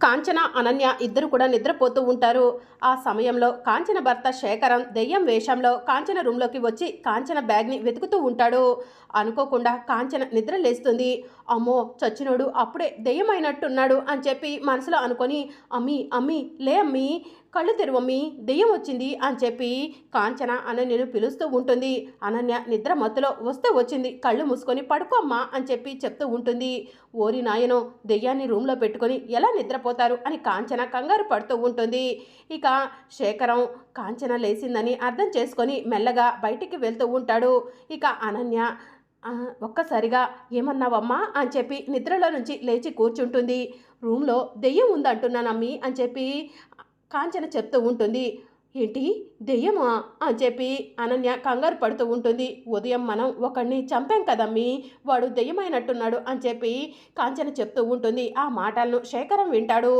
కాంచన అనన్య ఇద్దరు కూడా నిద్రపోతూ ఉంటారు. ఆ సమయంలో కాంచన భర్త శేఖరం దెయ్యం వేషంలో కాంచన రూమ్లోకి వచ్చి కాంచన బ్యాగ్ని వెతుకుతూ ఉంటాడు. అనుకోకుండా కాంచన నిద్ర లేస్తుంది. అమ్మో చచ్చినోడు అప్పుడే దెయ్యమైనట్టున్నాడు అని చెప్పి మనసులో అనుకొని అమ్మి అమ్మి లే అమ్మి కళ్ళు తెరువమ్మి దెయ్యం వచ్చింది అని చెప్పి కాంచన అనన్యను పిలుస్తూ ఉంటుంది. అనన్య నిద్ర మత్తులో వస్తే వచ్చింది. కళ్ళు మూసుకొని పడుకోమ్మా అని చెప్పి చెప్తూ ఉంటుంది. ఓరి నాయనో దెయ్యాన్ని రూమ్లో పెట్టుకొని ఎలా నిద్రపోతారు? అని కాంచన కంగారు పడుతూ ఉంటుంది. ఇక శేఖరం కాంచన లేచిందని అర్థం చేసుకొని మెల్లగా బయటికి వెళ్తూ ఉంటాడు. ఇక అనన్య ఒక్కసారిగా ఏమన్నావమ్మా? అని చెప్పి నిద్రలో నుంచి లేచి కూర్చుంటుంది. రూమ్లో దెయ్యం ఉందంటున్నానమ్మి అని చెప్పి కాంచన చెప్తూ ఉంటుంది ఏంటి? దెయ్యమా? అని చెప్పి అనన్య కంగారు పడుతూ ఉంటుంది. ఉదయం మనం ఒకడిని చంపాం కదమ్మీ వాడు దెయ్యమైనట్టున్నాడు అని చెప్పి కాంచన చెప్తూ ఉంటుంది. ఆ మాటలను శేఖరం వింటాడు.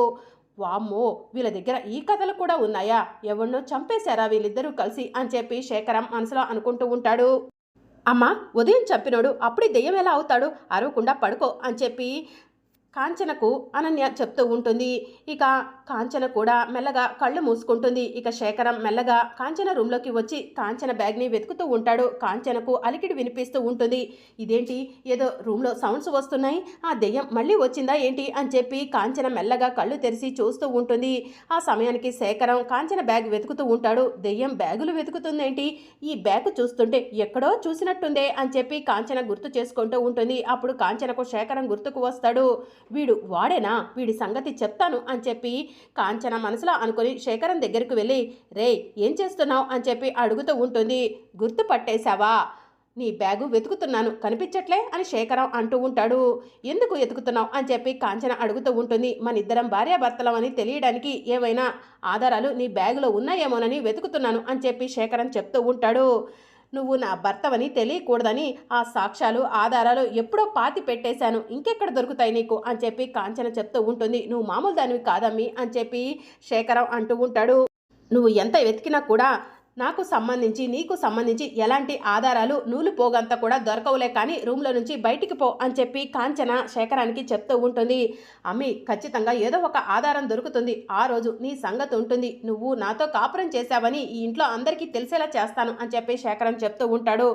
వామ్మో! వీళ్ళ దగ్గర ఈ కథలు కూడా ఉన్నాయా? ఎవరినో చంపేశారా వీళ్ళిద్దరూ కలిసి? అని చెప్పి శేఖరం మనసులో అనుకుంటూ ఉంటాడు. అమ్మ! ఉదయం చంపినోడు అప్పుడే దెయ్యం ఎలా అవుతాడు? అరవకుండా పడుకో అని చెప్పి కాంచనకు అనన్య చెప్తూ ఉంటుంది. ఇక కాంచన కూడా మెల్లగా కళ్ళు మూసుకుంటుంది. ఇక శేఖరం మెల్లగా కాంచన రూమ్లోకి వచ్చి కాంచన బ్యాగ్ని వెతుకుతూ ఉంటాడు. కాంచనకు అలికిడి వినిపిస్తూ ఉంటుంది. ఇదేంటి? ఏదో రూమ్లో సౌండ్స్ వస్తున్నాయి. ఆ దెయ్యం మళ్ళీ వచ్చిందా ఏంటి? అని చెప్పి కాంచన మెల్లగా కళ్ళు తెరిచి చూస్తూ ఉంటుంది. ఆ సమయానికి శేఖరం కాంచన బ్యాగ్ వెతుకుతూ ఉంటాడు. దెయ్యం బ్యాగులు వెతుకుతుందేంటి? ఈ బ్యాగ్ చూస్తుంటే ఎక్కడో చూసినట్టుందే అని చెప్పి కాంచన గుర్తు చేసుకుంటూ ఉంటుంది. అప్పుడు కాంచనకు శేఖరం గుర్తుకు వస్తాడు. వీడు వాడేనా? వీడి సంగతి చెప్తాను అని చెప్పి కాంచన మనసులో అనుకుని శేఖరం దగ్గరికి వెళ్ళి రే ఏం చేస్తున్నావు? అని చెప్పి అడుగుతూ ఉంటుంది. గుర్తుపట్టేశావా నీ బ్యాగు వెతుకుతున్నాను. కనిపించట్లే? అని శేఖరం అంటూ ఉంటాడు. ఎందుకు వెతుకుతున్నావు? అని చెప్పి కాంచన అడుగుతూ ఉంటుంది. మన ఇద్దరం భార్యాభర్తలం అని తెలియడానికి ఏమైనా ఆధారాలు నీ బ్యాగులో ఉన్నాయేమోనని వెతుకుతున్నాను అని చెప్పి శేఖరం చెప్తూ ఉంటాడు. నువ్వు నా భర్తవని తెలియకూడదని ఆ సాక్ష్యాలు ఆధారాలు ఎప్పుడో పాతి పెట్టేశాను. ఇంకెక్కడ దొరుకుతాయి నీకు? అని చెప్పి కాంచన చెప్తూ ఉంటుంది. నువ్వు మామూలు దానివి కాదమ్మి అని చెప్పి శేఖరం అంటూ ఉంటాడు. నువ్వు ఎంత వెతికినా కూడా నాకు సంబంధించి నీకు సంబంధించి ఎలాంటి ఆధారాలు నూలు పోగంత కూడా దొరకవులే కానీ రూమ్లో నుంచి బయటికి పో అని చెప్పి కాంచన శేఖరానికి చెప్తూ ఉంటుంది. అమ్మి ఖచ్చితంగా ఏదో ఒక ఆధారం దొరుకుతుంది. ఆ రోజు నీ సంగతి ఉంటుంది. నువ్వు నాతో కాపురం చేశావని ఈ ఇంట్లో అందరికీ తెలిసేలా చేస్తాను అని చెప్పి శేఖరం చెప్తూ ఉంటాడు.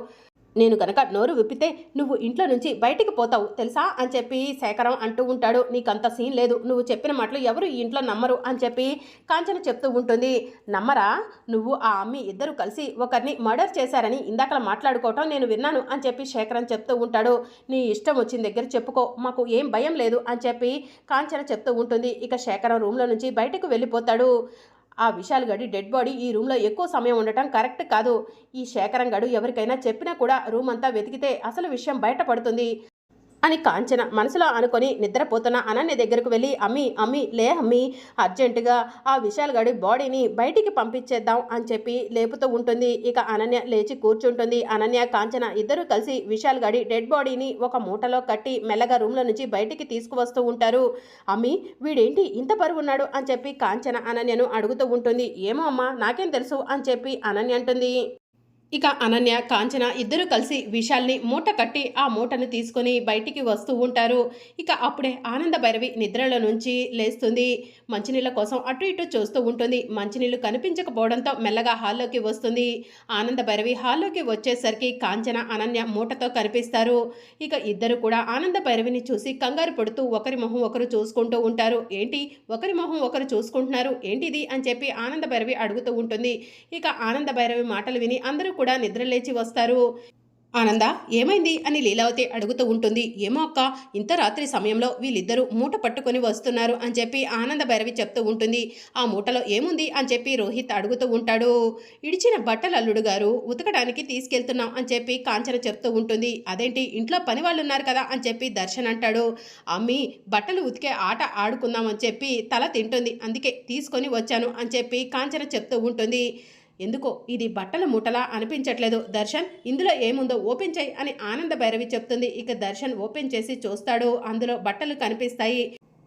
నేను కనుక నోరు విప్పితే నువ్వు ఇంట్లో నుంచి బయటికి పోతావు తెలుసా? అని చెప్పి శేఖరం అంటూ ఉంటాడు. నీకంత సీన్ లేదు. నువ్వు చెప్పిన మాటలు ఎవరు ఈ ఇంట్లో నమ్మరు అని చెప్పి కాంచన చెప్తూ ఉంటుంది. నమ్మరా? నువ్వు ఆ అమ్మి ఇద్దరు కలిసి ఒకరిని మర్డర్ చేశారని ఇందాకలా మాట్లాడుకోవటం నేను విన్నాను అని చెప్పి శేఖరం చెప్తూ ఉంటాడు. నీ ఇష్టం వచ్చిన దగ్గర చెప్పుకో. మాకు ఏం భయం లేదు అని చెప్పి కాంచన చెప్తూ ఉంటుంది. ఇక శేఖరం రూమ్లో నుంచి బయటకు వెళ్ళిపోతాడు. ఆ విశాల్ గడి డెడ్ బాడీ ఈ రూమ్లో ఎక్కువ సమయం ఉండటం కరెక్ట్ కాదు. ఈ శేఖరం గడు ఎవరికైనా చెప్పినా కూడా రూమ్ అంతా వెతికితే అసలు విషయం బయటపడుతుంది. అని కాంచన మనసులో అనుకొని నిద్రపోతున్న అనన్య దగ్గరకు వెళ్ళి అమ్మి అమ్మి లే అమ్మి అర్జెంటుగా ఆ విశాల్ గడి బాడీని బయటికి పంపించేద్దాం అని చెప్పి లేపుతూ ఉంటుంది. ఇక అనన్య లేచి కూర్చుంటుంది. అనన్య కాంచన ఇద్దరు కలిసి విశాల్ గడి డెడ్ బాడీని ఒక మూటలో కట్టి మెల్లగా రూమ్లో నుంచి బయటికి తీసుకువస్తూ ఉంటారు. అమ్మి వీడేంటి ఇంత పరువున్నాడు అని చెప్పి కాంచన అనన్యను అడుగుతూ ఉంటుంది. ఏమో అమ్మా నాకేం తెలుసు? అని చెప్పి అనన్య అంటుంది. ఇక అనన్య కాంచన ఇద్దరు కలిసి విశాల్ని మూట కట్టి ఆ మూటను తీసుకొని బయటికి వస్తూ ఉంటారు. ఇక అప్పుడే ఆనంద భైరవి నిద్రలో నుంచి లేస్తుంది. మంచినీళ్ళ కోసం అటు ఇటు చూస్తూ ఉంటుంది. మంచినీళ్ళు కనిపించకపోవడంతో మెల్లగా హాల్లోకి వస్తుంది. ఆనంద భైరవి హాల్లోకి వచ్చేసరికి కాంచన అనన్య మూటతో కనిపిస్తారు. ఇక ఇద్దరు కూడా ఆనంద భైరవిని చూసి కంగారు పడుతూ ఒకరి మొహం ఒకరు చూసుకుంటూ ఉంటారు. ఏంటి? ఒకరి మొహం ఒకరు చూసుకుంటున్నారు. ఏంటిది? అని చెప్పి ఆనంద భైరవి అడుగుతూ ఉంటుంది. ఇక ఆనంద భైరవి మాటలు విని అందరూ కూడా నిద్రలేచి వస్తారు. ఆనంద ఏమైంది? అని లీలావతి అడుగుతూ ఉంటుంది. ఏమో అక్క ఇంత రాత్రి సమయంలో వీళ్ళిద్దరూ మూట పట్టుకొని వస్తున్నారు అని చెప్పి ఆనంద భైరవి చెప్తూ ఉంటుంది. ఆ మూటలో ఏముంది? అని చెప్పి రోహిత్ అడుగుతూ ఉంటాడు. ఇడిచిన బట్టలు అల్లుడు గారు ఉతకడానికి తీసుకెళ్తున్నాం అని చెప్పి కాంచన చెప్తూ ఉంటుంది. అదేంటి? ఇంట్లో పని వాళ్ళు ఉన్నారు కదా అని చెప్పి దర్శన్ అంటాడు. అమ్మి బట్టలు ఉతికే ఆట ఆడుకుందాం అని చెప్పి తల తింటుంది. అందుకే తీసుకొని వచ్చాను అని చెప్పి కాంచన చెప్తూ ఉంటుంది. ఎందుకో ఇది బట్టల మూటలా అనిపించట్లేదు. దర్శన్ ఇందులో ఏముందో ఓపెన్ చేయి అని ఆనంద భైరవి చెప్తుంది. ఇక దర్శన్ ఓపెన్ చేసి చూస్తాడు. అందులో బట్టలు కనిపిస్తాయి.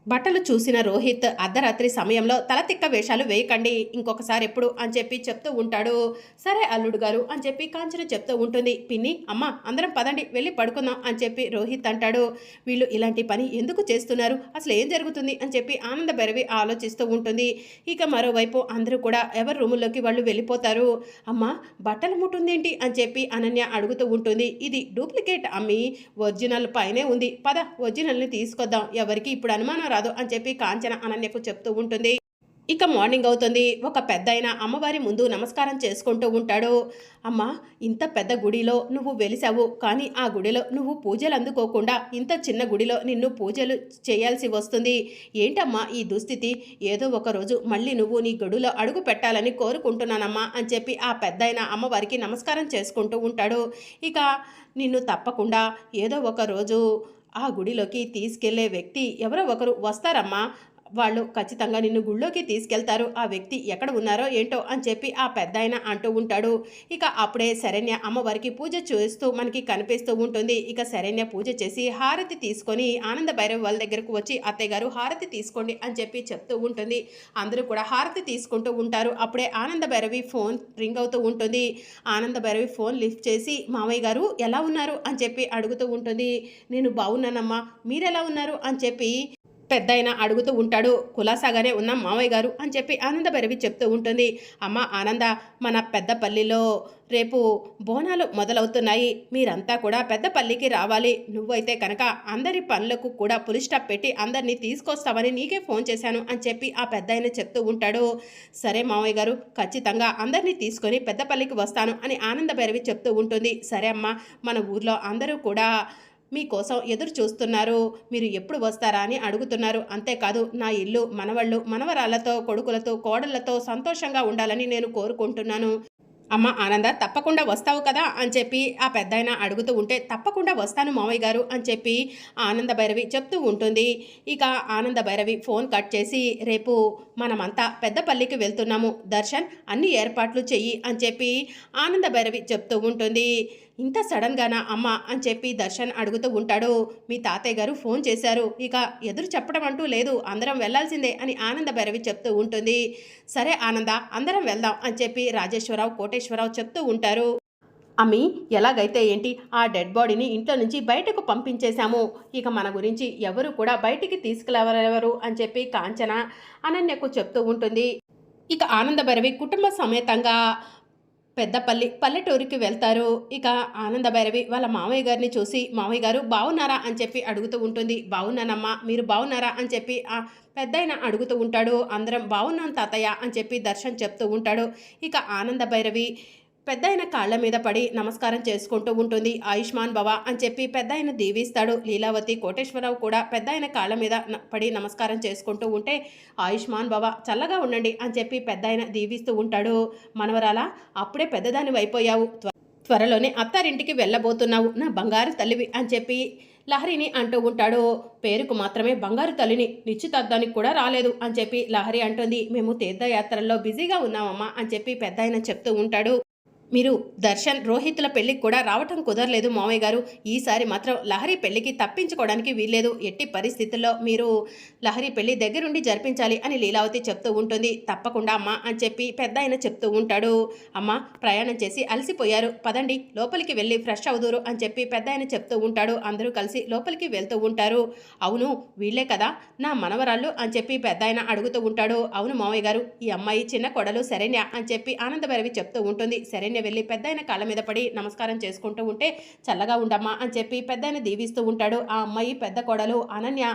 బట్టలు చూసిన రోహిత్ అర్ధరాత్రి సమయంలో తలతిక్క వేషాలు వేయకండి ఇంకొకసారి ఎప్పుడు అని చెప్పి చెప్తూ ఉంటాడు. సరే అల్లుడు గారు అని చెప్పి కాంచన చెప్తూ ఉంటుంది. పిన్ని అమ్మ అందరం పదండి వెళ్ళి పడుకుందాం అని చెప్పి రోహిత్ అంటాడు. వీళ్ళు ఇలాంటి పని ఎందుకు చేస్తున్నారు? అసలు ఏం జరుగుతుంది? అని చెప్పి ఆనంద భైరవి ఆలోచిస్తూ ఉంటుంది. ఇక మరోవైపు అందరూ కూడా ఎవరి రూముల్లోకి వాళ్ళు వెళ్ళిపోతారు. అమ్మ బట్టలు ముట్టుందేంటి? అని చెప్పి అనన్య అడుగుతూ ఉంటుంది. ఇది డూప్లికేట్ అమ్మి. ఒరిజినల్ పైనే ఉంది. పద ఒరిజినల్ని తీసుకొద్దాం. ఎవరికి ఇప్పుడు అనుమానం రాదు అని చెప్పి కాంచన అనన్యకు చెప్తూ ఉంటుంది. ఇక మార్నింగ్ అవుతుంది. ఒక పెద్ద అయిన అమ్మవారి ముందు నమస్కారం చేసుకుంటూ ఉంటాడు. అమ్మ ఇంత పెద్ద గుడిలో నువ్వు వెలిసావు. కానీ ఆ గుడిలో నువ్వు పూజలు అందుకోకుండా ఇంత చిన్న గుడిలో నిన్ను పూజలు చేయాల్సి వస్తుంది. ఏంటమ్మా ఈ దుస్థితి? ఏదో ఒక రోజు మళ్ళీ నువ్వు నీ గడులో అడుగు పెట్టాలని కోరుకుంటున్నానమ్మా అని చెప్పి ఆ పెద్ద అమ్మవారికి నమస్కారం చేసుకుంటూ ఉంటాడు. ఇక నిన్ను తప్పకుండా ఏదో ఒక రోజు ఆ గుడిలోకి తీసుకెళ్ళే వ్యక్తి ఎవరో ఒకరు వస్తారమ్మా. వాళ్ళు ఖచ్చితంగా నిన్ను గుళ్ళోకి తీసుకెళ్తారు. ఆ వ్యక్తి ఎక్కడ ఉన్నారో ఏంటో అని చెప్పి ఆ పెద్ద అంటూ ఉంటాడు. ఇక అప్పుడే శరణ్య అమ్మవారికి పూజ చేస్తూ మనకి కనిపిస్తూ ఉంటుంది. ఇక శరణ్య పూజ చేసి హారతి తీసుకొని ఆనంద భైరవ్ వాళ్ళ దగ్గరకు వచ్చి అత్తయ్య గారు హారతి తీసుకోండి అని చెప్పి చెప్తూ ఉంటుంది. అందరూ కూడా హారతి తీసుకుంటూ ఉంటారు. అప్పుడే ఆనంద భైరవి ఫోన్ రింగ్ అవుతూ ఉంటుంది. ఆనంద భైరవి ఫోన్ లిఫ్ట్ చేసి మామయ్య గారు ఎలా ఉన్నారు? అని చెప్పి అడుగుతూ ఉంటుంది. నేను బాగున్నానమ్మా. మీరెలా ఉన్నారు? అని చెప్పి పెద్ద అయినా అడుగుతూ ఉంటాడు కులాసాగానే ఉన్నాం మావయ్య గారు అని చెప్పి ఆనంద భైరవి చెప్తూ ఉంటుంది. అమ్మ ఆనంద మన పెద్దపల్లిలో రేపు బోనాలు మొదలవుతున్నాయి. మీరంతా కూడా పెద్దపల్లికి రావాలి. నువ్వైతే కనుక అందరి పనులకు కూడా పులి స్టాప్ పెట్టి అందరినీ తీసుకొస్తామని నీకే ఫోన్ చేశాను అని చెప్పి ఆ పెద్ద ఆయన చెప్తూ ఉంటాడు. సరే మావయ్య గారు ఖచ్చితంగా అందరినీ తీసుకొని పెద్దపల్లికి వస్తాను అని ఆనంద భైరవి చెప్తూ ఉంటుంది. సరే అమ్మ మన ఊర్లో అందరూ కూడా మీకోసం ఎదురు చూస్తున్నారు. మీరు ఎప్పుడు వస్తారా అని అడుగుతున్నారు. అంతేకాదు నా ఇల్లు మనవళ్ళు మనవరాళ్ళతో కొడుకులతో కోడళ్ళతో సంతోషంగా ఉండాలని నేను కోరుకుంటున్నాను. అమ్మ ఆనంద తప్పకుండా వస్తావు కదా అని చెప్పి ఆ పెద్దాయన అడుగుతూ ఉంటే తప్పకుండా వస్తాను మావయ్య గారు అని చెప్పి ఆనంద భైరవి చెప్తూ ఉంటుంది. ఇక ఆనంద భైరవి ఫోన్ కట్ చేసి రేపు మనమంతా పెద్దపల్లికి వెళ్తున్నాము. దర్శన్ అన్ని ఏర్పాట్లు చెయ్యి అని చెప్పి ఆనంద భైరవి చెప్తూ ఉంటుంది. ఇంత సడన్గానా అమ్మ అని చెప్పి దర్శన్ అడుగుతూ ఉంటాడు. మీ తాతయ్య గారు ఫోన్ చేశారు. ఇక ఎదురు చెప్పడం అంటూ లేదు. అందరం వెళ్ళాల్సిందే అని ఆనంద భైరవి చెప్తూ ఉంటుంది. సరే ఆనంద అందరం వెళ్దాం అని చెప్పి రాజేశ్వరరావు కోటేశ్వరరావు చెప్తూ ఉంటారు. అమ్మి ఎలాగైతే ఏంటి? ఆ డెడ్ బాడీని ఇంట్లో నుంచి బయటకు పంపించేశాము. ఇక మన గురించి ఎవరు కూడా బయటికి తీసుకురావరెవరు అని చెప్పి కాంచన అనన్యకు చెప్తూ ఉంటుంది. ఇక ఆనంద భైరవి కుటుంబ సమేతంగా పెద్దపల్లి పల్లెటూరికి వెళ్తారు. ఇక ఆనంద భైరవి వాళ్ళ మామయ్య గారిని చూసి మామయ్య గారు బాగున్నారా అని చెప్పి అడుగుతూ ఉంటుంది. బాగున్నానమ్మా మీరు బాగున్నారా అని చెప్పి ఆ పెద్దయిన అడుగుతూ ఉంటాడు. అందరం బాగున్నాం తాతయ్య అని చెప్పి దర్శన్ చెప్తూ ఉంటాడు. ఇక ఆనంద భైరవి పెద్దాయన కాళ్ళ మీద పడి నమస్కారం చేసుకుంటూ ఉంటుంది. ఆయుష్మాన్ భవ అని చెప్పి పెద్దాయన దీవిస్తాడు. లీలావతి కోటేశ్వరరావు కూడా పెద్దాయన కాళ్ళ మీద పడి నమస్కారం చేసుకుంటూ ఉంటే ఆయుష్మాన్ భవ చల్లగా ఉండండి అని చెప్పి పెద్దాయన దీవిస్తూ ఉంటాడు. మనవరాలా అప్పుడే పెద్దదాని అయిపోయావు. త్వరలోనే అత్తారింటికి వెళ్ళబోతున్నావు. నా బంగారు తల్లివి అని చెప్పి లహరిని అంటూ ఉంటాడు. పేరుకు మాత్రమే బంగారు తల్లిని నిశ్చితార్థానికి కూడా రాలేదు అని చెప్పి లహరి అంటుంది. మేము తీర్థయాత్రల్లో బిజీగా ఉన్నామమ్మా అని చెప్పి పెద్ద చెప్తూ ఉంటాడు. మీరు దర్శన్ రోహిత్ల పెళ్ళికి కూడా రావటం కుదరలేదు మావయ్య గారు. ఈసారి మాత్రం లహరి పెళ్ళికి తప్పించుకోవడానికి వీల్లేదు. ఎట్టి పరిస్థితుల్లో మీరు లహరి పెళ్ళి దగ్గరుండి జరిపించాలి అని లీలావతి చెప్తూ ఉంటుంది. తప్పకుండా అమ్మ అని చెప్పి పెద్ద ఆయన చెప్తూ ఉంటాడు. అమ్మ ప్రయాణం చేసి అలసిపోయారు. పదండి లోపలికి వెళ్ళి ఫ్రెష్ అవుదురు అని చెప్పి పెద్ద ఆయన చెప్తూ ఉంటాడు. అందరూ కలిసి లోపలికి వెళ్తూ ఉంటారు. అవును వీళ్ళే కదా నా మనవరాళ్ళు అని చెప్పి పెద్ద ఆయన అడుగుతూ ఉంటాడు. అవును మామయ్య గారు ఈ అమ్మాయి చిన్న కొడలు సరేనా అని చెప్పి ఆనందభైరవి చెప్తూ ఉంటుంది. శరణ్య వెళ్ళి పెద్ద ఆయన కాళ్ళ మీద పడి నమస్కారం చేసుకుంటూ ఉంటే చల్లగా ఉండమ్మా అని చెప్పి పెద్ద ఆయన దీవిస్తూ ఉంటాడు. ఆ అమ్మాయి పెద్ద కొడలు అనన్య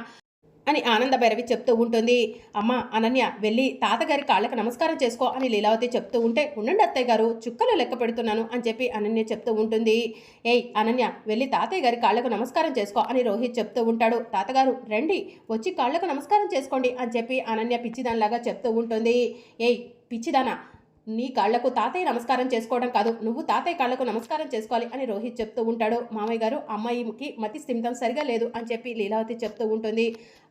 అని ఆనంద భైరవి చెప్తూ ఉంటుంది. అమ్మ అనన్య వెళ్ళి తాతగారి కాళ్ళకు నమస్కారం చేసుకో అని లీలావతి చెప్తూ ఉంటే ఉండండి అత్తయ్య గారు చుక్కలు లెక్క పెడుతున్నాను అని చెప్పి అనన్య చెప్తూ ఉంటుంది. ఏయ్ అనన్య వెళ్ళి తాతయ్య గారి కాళ్ళకు నమస్కారం చేసుకో అని రోహిత్ చెప్తూ ఉంటాడు. తాతగారు రండి వచ్చి కాళ్ళకు నమస్కారం చేసుకోండి అని చెప్పి అనన్య పిచ్చిదానిలాగా చెప్తూ ఉంటుంది. ఏయ్ పిచ్చిదానా నీ కాళ్ళకు తాతయ్య నమస్కారం చేసుకోవడం కాదు నువ్వు తాతయ్య కాళ్ళకు నమస్కారం చేసుకోవాలి అని రోహిత్ చెప్తూ ఉంటాడు. మామయ్య గారు అమ్మాయికి మతి స్థిమితం సరిగా లేదు అని చెప్పి లీలావతి చెప్తూ ఉంటుంది.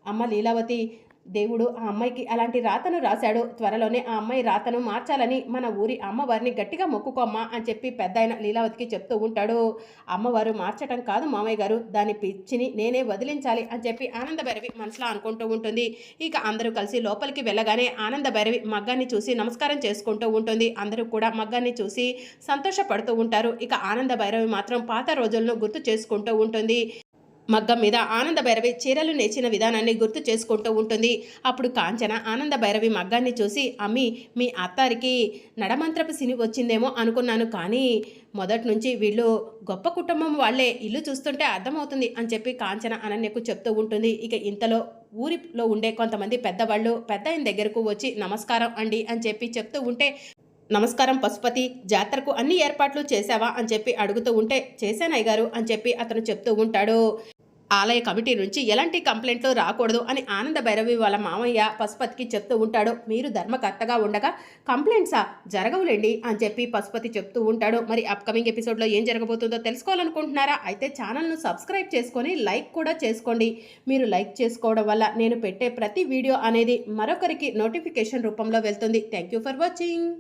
అమ్మ లీలావతి దేవుడు ఆ అమ్మాయికి అలాంటి రాతను రాశాడు. త్వరలోనే ఆ అమ్మాయి రాతను మార్చాలని మన ఊరి అమ్మవారిని గట్టిగా మొక్కుకోమ్మా అని చెప్పి పెద్ద ఆయన లీలావతికి చెప్తూ ఉంటాడు. అమ్మవారు మార్చటం కాదు మామయ్య గారు దాని పిచ్చిని నేనే వదిలించాలి అని చెప్పి ఆనంద భైరవి మనసులో అనుకుంటూ ఉంటుంది. ఇక అందరూ కలిసి లోపలికి వెళ్ళగానే ఆనంద భైరవి మగ్గాన్ని చూసి నమస్కారం చేసుకుంటూ ఉంటుంది. అందరూ కూడా మగ్గాన్ని చూసి సంతోషపడుతూ ఉంటారు. ఇక ఆనంద భైరవి మాత్రం పాత రోజులను గుర్తు చేసుకుంటూ ఉంటుంది. మగ్గం మీద ఆనంద భైరవి చీరలు నేర్చిన విధానాన్ని గుర్తు చేసుకుంటూ ఉంటుంది. అప్పుడు కాంచన ఆనంద భైరవి మగ్గాన్ని చూసి అమ్మి మీ అత్తారికి నడమంత్రపు సిని వచ్చిందేమో అనుకున్నాను కానీ మొదటి నుంచి వీళ్ళు గొప్ప కుటుంబం వాళ్ళే. ఇల్లు చూస్తుంటే అర్థమవుతుంది అని చెప్పి కాంచన అనన్యకు చెప్తూ ఉంటుంది. ఇక ఇంతలో ఊరిలో ఉండే కొంతమంది పెద్దవాళ్ళు పెద్ద ఆయన దగ్గరకు వచ్చి నమస్కారం అండి అని చెప్పి చెప్తూ ఉంటే నమస్కారం పశుపతి జాతరకు అన్ని ఏర్పాట్లు చేశావా? అని చెప్పి అడుగుతూ ఉంటే చేశానయ్య గారు అని చెప్పి అతను చెప్తూ ఉంటాడు. ఆలయ కమిటీ నుంచి ఎలాంటి కంప్లైంట్లు రాకూడదు అని ఆనంద భైరవి వాళ్ళ మామయ్య పశుపతికి చెప్తూ ఉంటాడు. మీరు ధర్మకర్తగా ఉండగా కంప్లైంట్సా జరగవులేండి అని చెప్పి పశుపతి చెప్తూ ఉంటాడు. మరి అప్కమింగ్ ఎపిసోడ్లో ఏం జరగబోతుందో తెలుసుకోవాలనుకుంటున్నారా? అయితే ఛానల్ను సబ్స్క్రైబ్ చేసుకొని లైక్ కూడా చేసుకోండి. మీరు లైక్ చేసుకోవడం వల్ల నేను పెట్టే ప్రతి వీడియో అనేది మరొకరికి నోటిఫికేషన్ రూపంలో వెళ్తుంది. Thank you for watching